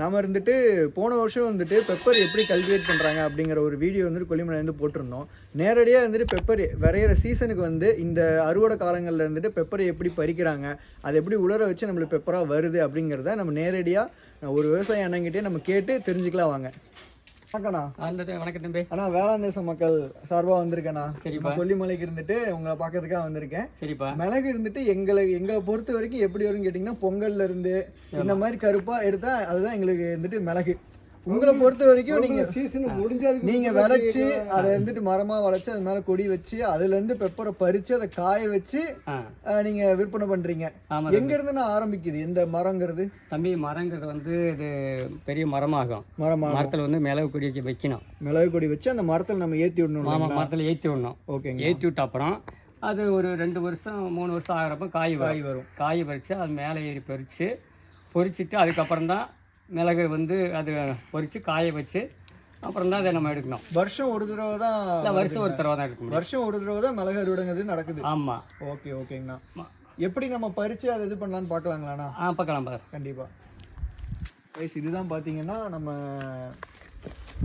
நாம் இருந்துட்டு போன வருஷம் வந்துட்டு பெப்பர் எப்படி கல்டிவேட் பண்ணுறாங்க அப்படிங்கிற ஒரு வீடியோ வந்துட்டு கொல்லிமலையிலேருந்து போட்டிருந்தோம். நேரடியாக வந்துட்டு பெப்பர் விரையிற சீசனுக்கு வந்து இந்த அறுவடை காலங்களில் இருந்துட்டு பெப்பரை எப்படி பறிக்கிறாங்க அதை எப்படி உலர வச்சு நம்மளுக்கு பெப்பராக வருது அப்படிங்கிறத நம்ம நேரடியாக ஒரு விவசாய அண்ணங்கிட்டே நம்ம கேட்டு தெரிஞ்சுக்கலாம் வாங்க. வணக்கண்ணா வணக்கம் தம்பி. அண்ணா வேளாண் தேச மக்கள் சார்பாக வந்திருக்கேண்ணா. சரிப்பா. கொல்லிமலைக்கு இருந்துட்டு உங்களை பார்க்கறதுக்காக வந்திருக்கேன். சரிப்பா. மிளகு இருந்துட்டு எங்களை எங்களை பொறுத்த வரைக்கும் எப்படி வரும்னு கேட்டிங்கன்னா பொங்கல்ல இருந்து இந்த மாதிரி கருப்பா எடுத்தா அதுதான் எங்களுக்கு வந்துட்டு மிளகு. உங்களை பொறுத்த வரைக்கும் நீங்க சீசன் முடிஞ்சதுக்கு நீங்க விளைச்சு அதை வந்துட்டு மரமா வளைச்சு அது மேல கொடி வச்சு அதுல இருந்து பெப்பரை பறிச்சு அதை காய வச்சு நீங்க விற்பனை பண்றீங்க. ஆமா எங்க இருந்து நான் ஆரம்பிக்குது? இந்த மரங்கிறது? தம்பி மரங்கிறது வந்து இது பெரிய மரமாகும். மரமா மரத்தில் வந்து மிளகு கொடி வைக்கணும். மிளகு கொடி வச்சு அந்த மரத்துல நம்ம ஏத்தி விடணும் மாமா மரத்தில் ஏற்றி விடணும். ஓகேங்க. ஏற்றி விட்ட அப்புறம் அது ஒரு ரெண்டு வருஷம் மூணு வருஷம் ஆகிறப்ப காய் காய் வரும். வரும் காய் பறித்து அது மேலே ஏறி பறித்து பொறிச்சிட்டு அதுக்கப்புறம் தான் மிளகு வந்து அது பொறித்து காய வச்சு அப்புறம் தான் அதை நம்ம எடுக்கணும். வருஷம் ஒரு தடவை தான் இல்லை வருஷம் ஒரு தடவை தான் எடுக்க முடியும் வருஷம் ஒரு தடவை தான் மிளகு அறுவடைங்கிறது நடக்குது. ஆமாம் ஓகே ஓகேங்கண்ணா. எப்படி நம்ம பறிச்சு அதை இது பண்ணலான்னு பார்க்கலாங்களாண்ணா? ஆ பார்க்கலாம் பாரு கண்டிப்பா. கைஸ் இதுதான் பார்த்தீங்கன்னா நம்ம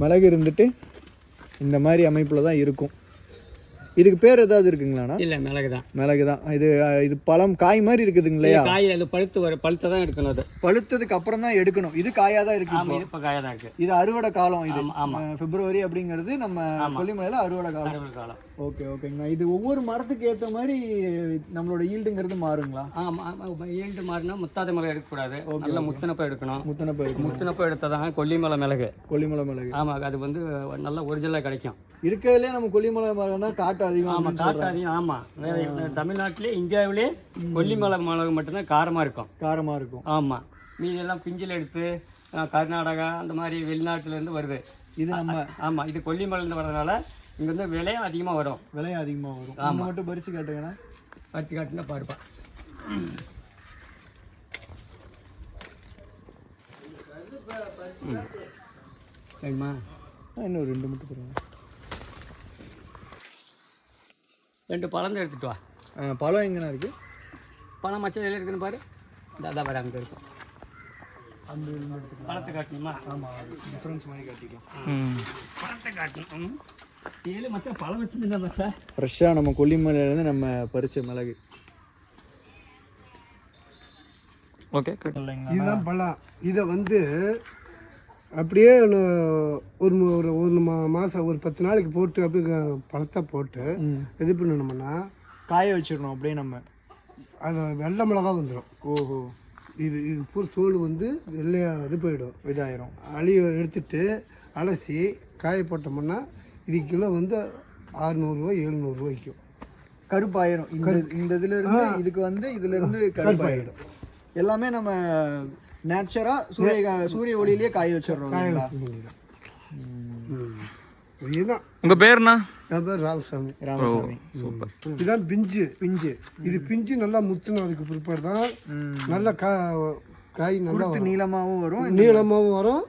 மிளகு இருந்துட்டு இந்த மாதிரி அமைப்பில் தான் இருக்கும். இதுக்கு பேர் ஏதாவது இருக்குங்களாண்ணா? இல்லை மிளகு தான் மிளகு தான் இது இது பழம் காய் மாதிரி இருக்குதுங்க இல்லையா காய் அது பழுத்து வர பழுத்தை தான் எடுக்கணும் அது. பழுத்ததுக்கு அப்புறம் தான் எடுக்கணும். இது காயாக தான் இருக்கு ஆமாம் இப்போ. காயாக தான் இருக்குது இது அறுவடை காலம் இது. ஆமாம் பிப்ரவரி அப்படிங்கிறது நம்ம கொல்லிமலையில் அறுவடை காலம். அறுவடை காலம். ஓகே ஓகேங்கண்ணா. இது ஒவ்வொரு மரத்துக்கு ஏற்ற மாதிரி நம்மளோட ஈல்டுங்கிறது மாறுங்களா? ஆமாம் ஏண்டு மாறினா முத்தாத மிளகு எடுக்கக்கூடாது. நல்ல முத்தினப்பை எடுக்கணும். முத்தனை இருக்கு முத்தினப்பை எடுத்தால் கொல்லிமலை மிளகு. கொல்லிமலை மிளகு. ஆமாம் அது வந்து நல்ல ஒரிஜினலாக கிடைக்கும். இருக்கிறதுலே நம்ம கொல்லிமலை மரம் தான் காட்டு அதிகம் ஆமாம் சொல்றாங்க. காட்டாதையும் ஆமாம் தமிழ்நாட்டிலே இந்தியாவிலே கொல்லிமலை மிளகு மட்டும்தான் காரமாக இருக்கும். காரமா இருக்கும். ஆமாம் மீதெல்லாம் பிஞ்சில் எடுத்து கர்நாடகா அந்த மாதிரி வெளிநாட்டிலேருந்து வருது. இது நம்ம ஆமாம் இது கொல்லிமலையிலேருந்து வர்றதுனால இங்கே வந்து விலையும் அதிகமாக வரும். விலையும் அதிகமா வரும். நம்ம மட்டும் பறிச்சு கேட்டுங்கன்னா வச்சு காட்டுனா பாருப்பா. சரிம்மா இன்னும் ரெண்டு மட்டும் தருங்க. ரெண்டு பழம் எடுத்துட்டு வா. பழம் எங்கண்ணா இருக்கு? பழம் மச்சம் எதில் இருக்குன்னு பாரு. இந்த அதான் பாரு அங்கே இருக்கும். பழத்தை காட்டணுமா? ஆமா டிஃபரன்ஸ் மாதிரி காட்டிக்கலாம். பழத்தை காட்டணும். ஏழு பழம் வச்சுருந்தா ஃப்ரெஷ்ஷாக நம்ம கொல்லிமலையில இருந்து நம்ம பறிச்ச மிளகு. ஓகே இதுதான் பழம். இதை வந்து அப்படியே ஒரு ஒரு ஒரு மா மாதம் ஒரு பத்து நாளைக்கு போட்டு அப்படியே பழத்தை போட்டு. இது பண்ணணும்னா காய வச்சிடணும் அப்படியே நம்ம. அது வெள்ளை மிளகா வந்துடும் ஓஹோ. இது இது பூரா தோல் வந்து வெள்ளையாக இது போயிடும். இதாயிரும். அழிய எடுத்துட்டு அலசி காய போட்டோம்னா இது கிலோ வந்து அறுநூறுவா எழுநூறுவா விற்கும் கருப்பாயிரும். இந்த இந்த இதுல இருந்து இதுக்கு வந்து இதுல இருந்து கருப்பாயிடும். எல்லாமே நம்ம நேச்சரா சூரிய சூரிய ஒளியிலேயே காய வச்சிடுறோம்? இதுதான். உங்க பேர்னா? என் பேர் ராமசாமி. ராமசாமி. இதுதான் பிஞ்சு பிஞ்சு. இது பிஞ்சு நல்லா முத்துனதுக்கு பிற்பாடு தான் ம். நல்லா கா காய் நல்லா நீளமாவும் வரும் நீளமாகவும் வரும்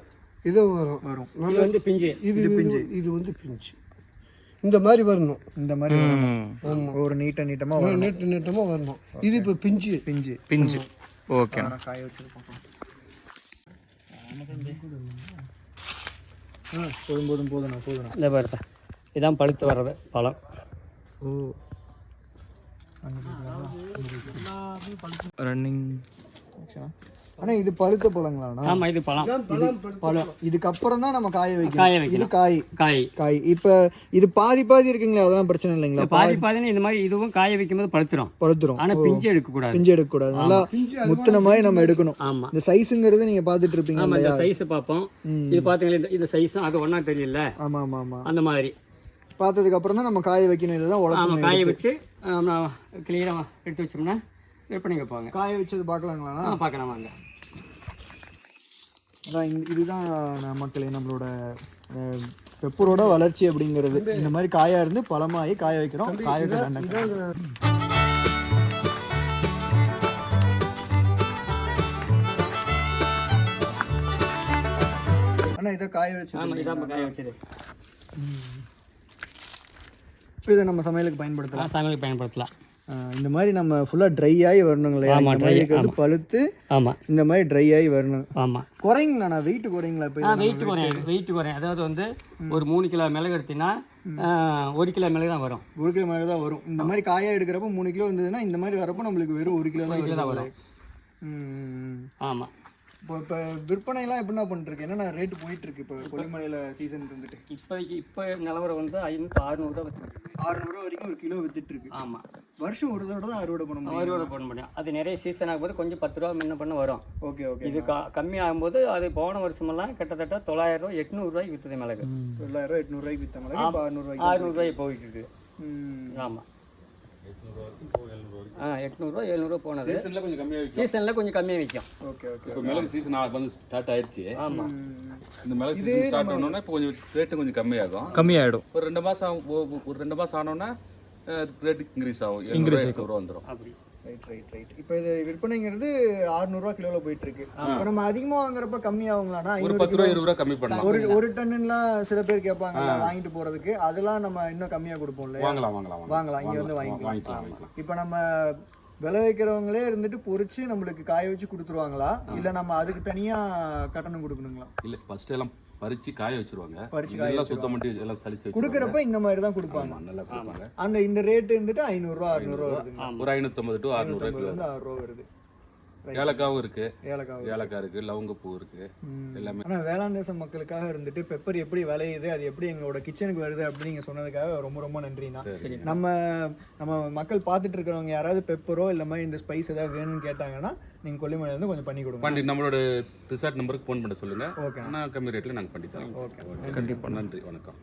இதுவும் வரும். வரும். இது வந்து பிஞ்சு. இது இது இது வந்து பிஞ்சு. இந்த மாதிரி வரணும். இந்த மாதிரி வரணும். ஒரு நீட்ட நீட்டமா வரும் நீட்டு நீட்டமாக வரணும். இது இப்போ பிஞ்சு. பிஞ்சு. பிஞ்சு. ஓகே. காய வச்சிருக்கோம் போதும் போதும் போதுண்ணா போதுண்ணா இந்த பாருப்பா இதான் பழுத்து வர்றது பழம். ஓ. ரன்னிங் ஆனா இது பழுத்த பழங்களாண்ணா ஆமாம் இது பழம். பழம் இதுக்கப்புறம் தான் நம்ம காய வைக்கணும். காய இது வைக்கணும் காய். காய். காய். இப்ப இது பாதி பாதி இருக்குங்களா அதெல்லாம் பிரச்சனை இல்லைங்களா? பாதி பாதின்னு இந்த மாதிரி இதுவும் காய வைக்கும்போது பழுத்துரும். பழுத்துரும். ஆனால் பிஞ்சு எடுக்கக்கூடாது. பிஞ்சு எடுக்கக்கூடாது. நல்லா முத்தின மாதிரி நம்ம எடுக்கணும். ஆமாம் இந்த சைஸுங்கிறது நீங்க பாத்துட்டு இருப்பீங்க ஆமாம் இந்த சைஸ் பார்ப்போம். ம். இது பார்த்தீங்களா இந்த- சைஸும் அது ஒன்றா தெரியல ஆமா ஆமா ஆமா. அந்த மாதிரி. பார்த்ததுக்கு அப்புறம் தான் நம்ம காய வைக்கணும். இதுதான் உழக்கணும் காய வச்சு கிளியராக எடுத்து வச்சோம்னா விற்பனை வைப்பாங்க காய வச்சது பார்க்கலாங்களாண்ணா? ஆ பார்க்கலாம் வாங்க. அதான் இதுதான் மக்களே நம்மளோட பெப்பரோட வளர்ச்சி அப்படிங்கிறது. இந்த மாதிரி காயா இருந்து பழமாயி காய வைக்கிறோம். காய வைக்க தண்டனை. அண்ணா இதை காய வச்சு ஆமாம் இதான் காய வச்சது. இதை நம்ம சமையலுக்கு பயன்படுத்தலாம். சமையலுக்கு பயன்படுத்தலாம். இந்த மாதிரி நம்ம ஃபுல்லாக ட்ரை ஆகி வரணுங்க இல்லையா இந்த மாதிரி. பழுத்து ஆமாம் இந்த மாதிரி ட்ரை ஆகி வரணும். ஆமாம் குறைங்கண்ணா வெயிட் குறைங்களா இப்போ வெயிட் குறையும் வெயிட் குறையும் அதாவது வந்து ஒரு மூணு கிலோ மிளகு எடுத்தீங்கன்னா ஒரு கிலோ மிளகு தான் வரும். ஒரு கிலோ மேலே தான் வரும். இந்த மாதிரி காயா எடுக்கிறப்ப மூணு கிலோ வந்ததுன்னா இந்த மாதிரி வரப்போ நம்மளுக்கு வெறும் ஒரு கிலோ தான் வரும். ஆமாம் இப்போ இப்போ விற்பனைலாம் எப்படின்னா பண்ணிருக்கு என்னென்ன ரேட்டு போயிட்டு இருக்கு இப்போ கொல்லிமலையில் சீசன் இருந்துட்டு இப்போதைக்கு இப்போ நிலவரம் வந்து ஐநூற்றி அறுநூறு தான் வச்சுருக்கு. வரைக்கும் ஒரு கிலோ வித்துட்டு இருக்கு ஆமாம் வருஷம் ஒரு தடவை தான் அறுவடை பண்ண முடியும். அறுவடை பண்ண முடியும். அது நிறைய சீசன் ஆகும்போது கொஞ்சம் பத்து ரூபா முன்ன பண்ண வரும். Okay okay. இது க கம்மி ஆகும்போது அது போன வருஷமெல்லாம் கிட்டத்தட்ட தொள்ளாயிரம் ரூபா எட்நூறுரூவாய்க்கு விற்றுது மிளகு. தொள்ளாயிரம் எட்நூறுவாய்க்கு வித்தாங்க இப்போ அறுநூறுவாய்க்கு ஆறுநூறுவாய்க்கு போயிட்டு இருக்கு ஆமாம் ஆ எட்நூறுரூவா எழுநூறுவா போனது. சீசன்ல கொஞ்சம் கம்மியா விற்கும். சீசனில் கொஞ்சம் கம்மியாக விற்கும். Okay okay. இப்போ மிளகு சீசன் வந்து ஸ்டார்ட் ஆயிடுச்சு ஆமாம் இந்த மிளகு சீசன் ஸ்டார்ட் ஆனோன்னா இப்போ கொஞ்சம் ரேட்டு கொஞ்சம் கம்மியாகும். கம்மியாயிடும். ஒரு ரெண்டு ஒ- ஒரு ரெண்டு மாசம் ஆனோன்னா ரேட் இன்க்ரீஸ் ஆகும். இன்க்ரீஸ் எட்நூறுவா வந்துடும் அப்படி. ரைட் ரைட் ரைட் இப்போ இது விற்பனைங்கிறது அறுநூறுவா கிலோவில் போயிட்டு இருக்கு இப்போ நம்ம அதிகமாக வாங்குறப்ப கம்மியாகுங்களாண்ணா ஒரு ஐநூறு பத்து ரூபா இருபது ரூபா கம்மி பண்ணலாம். ஒரு ஒரு டன்னுலாம் சில பேர் கேட்பாங்கல்ல வாங்கிட்டு போறதுக்கு. அதெல்லாம் நம்ம இன்னும் கம்மியா கொடுப்போம்ல வாங்கலாம் வாங்கலாம் வாங்கலாம். இங்க வந்து வாங்கிக்கலாம். இப்போ நம்ம விளைவிக்கிறவங்களே இருந்துட்டு பொரிச்சு நம்மளுக்கு காய வச்சு கொடுத்துருவாங்களா? இல்ல நம்ம அதுக்கு தனியா கட்டணம் கொடுக்கணுங்களா? இல்ல ஃபர்ஸ்ட் எல்லாம் பறிச்சு காய வச்சிருவாங்க. பறிச்சு எல்லாம் சுத்தம் பண்ணி எல்லாம் சலிச்சு கொடுக்குறப்ப இந்த மாதிரி தான் கொடுப்பாங்க நல்லா கொடுப்பாங்க. அந்த இந்த ரேட் இருந்துட்டு ஐநூறுரூவா அறுநூறுவா ஒரு ஐநூத்தம்பது டு அறுநூறு ரூபா வருது. ஏலக்காவும் இருக்கு. ஏலக்காய் ஏலக்காய் இருக்கு லவங்கப்பூ இருக்கு. எல்லாமே. ஆனா வேளாண் தேசம் மக்களுக்காக இருந்துட்டு பெப்பர் எப்படி விளையுது அது எப்படி எங்களோட கிச்சனுக்கு வருது அப்படின்னு சொன்னதுக்காக ரொம்ப ரொம்ப நன்றிண்ணா. சரி. நம்ம நம்ம மக்கள் பார்த்துட்டு இருக்கிறவங்க யாராவது பெப்பரோ இல்ல மாதிரி இந்த ஸ்பைஸ் ஏதாவது வேணும்னு கேட்டாங்கன்னா நீங்க கொல்லிமலை வந்து கொஞ்சம் பண்ணி கொடுங்க. பண்ணி நம்மளோட ரிசார்ட் நம்பருக்கு ஃபோன் பண்ண சொல்லுங்க. ஓகே ஆனால் கம்மி ரேட்ல நாங்க பண்ணி தரோம். ஓகே கண்டிப்பா. நன்றி வணக்கம்.